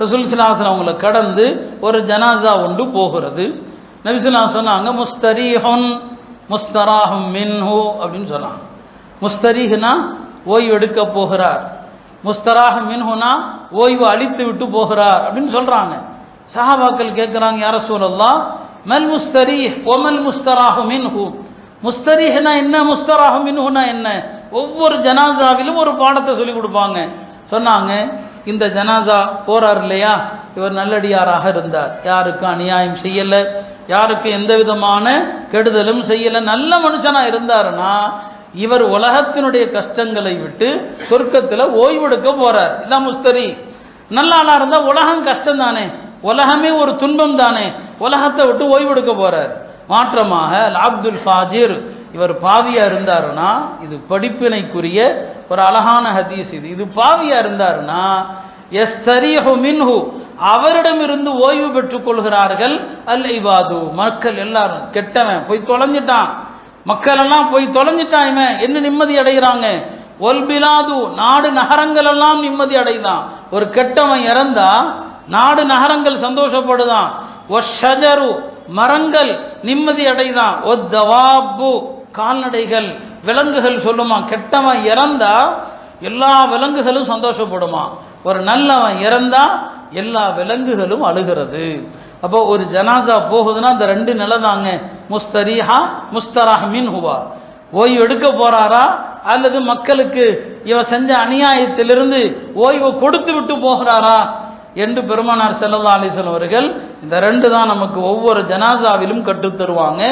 ரசூல்சிலாசன் அவங்கள கடந்து ஒரு ஜனாசா ஒன்று போகிறது. நபிசுல்லா சொன்னாங்க முஸ்தரீஹன் முஸ்தராஹம் மின்ஹு அப்படின்னு சொன்னாங்க. முஸ்தரீஹ்னா ஓய்வு எடுக்க போகிறார். முஸ்தராக மின்ஹுனா ஓய்வு அழித்து விட்டு போகிறார் அப்படின்னு சொல்கிறாங்க சஹாபாக்கள் கேட்குறாங்க யார சூழல்லா மல் முஸ்தரீஹ் ஒமல் முஸ்தராஹு மின்ஹு. முஸ்தரீஹ்னா என்ன முஸ்தராஹு மின்ஹுனா என்ன? ஒவ்வொரு ஜனாசாவிலும் ஒரு பாடத்தை சொல்லி கொடுப்பாங்க. சொன்னாங்க இந்த ஜனாசா போறார் இல்லையா? இவர் நல்லடியாராக இருந்தார். யாருக்கும் அநியாயம் செய்யல? யாருக்கும் எந்த விதமான கெடுதலும் செய்யல? நல்ல மனுஷனா இருந்தாருன்னா இவர் உலகத்தினுடைய கஷ்டங்களை விட்டு சொர்க்கத்தில் ஓய்வெடுக்க போறார். இல்ல முஸ்தரி நல்ல ஆளா இருந்தா உலகம் கஷ்டம் தானே உலகமே ஒரு துன்பம் தானே உலகத்தை விட்டு ஓய்வெடுக்க போறார். மாற்றமாக அப்துல் ஃபாஜிர் இவர் பாவியா இருந்தாருன்னா இது படிப்பினைக்குரிய ஒரு அழகான ஹதீஸ் இது. இது பாவியா இருந்தாருன்னா எஸ்தரீஹு மின்ஹு. அவரிடமிருந்து ஓய்வு பெற்றுக் கொள்கிறார்கள். அல் இவாது மக்கள் எல்லாரும் கெட்டவன் போய் தொலைஞ்சிட்டான். மக்கள் எல்லாம் போய் தொலைஞ்சிட்டான் இவன். என்ன நிம்மதி அடைகிறாங்க? ஒல்பிலாது நாடு நகரங்கள் எல்லாம் நிம்மதி அடைதான் ஒரு கெட்டவன் இறந்தா நாடு நகரங்கள் சந்தோஷப்படுதான். ஒஷஜரு மரங்கள் நிம்மதி அடைதான் ஒத்தவாப்பு கால்நடைகள் விலங்குகள் சொல்லுமா. கெட்டவன் இறந்தா எல்லா விலங்குகளும் சந்தோஷப்படுமா? ஒரு நல்லவன் இறந்தால் எல்லா விலங்குகளும் அழுகிறது. அப்போ ஒரு ஜனாதா போகுதுன்னா அந்த ரெண்டு நிலை தாங்க. முஸ்தரீஹா முஸ்தராஹ் மின் ஹுவா ஓய்வு எடுக்க போறாரா? அல்லது மக்களுக்கு இவ செஞ்ச அநியாயத்திலிருந்து ஓய்வு கொடுத்து விட்டு போகிறாரா? என்று பெருமானார் செல்லல்லா அலிசன் அவர்கள் இந்த ரெண்டு தான் நமக்கு ஒவ்வொரு ஜனாசாவிலும் கற்றுத் தருவாங்க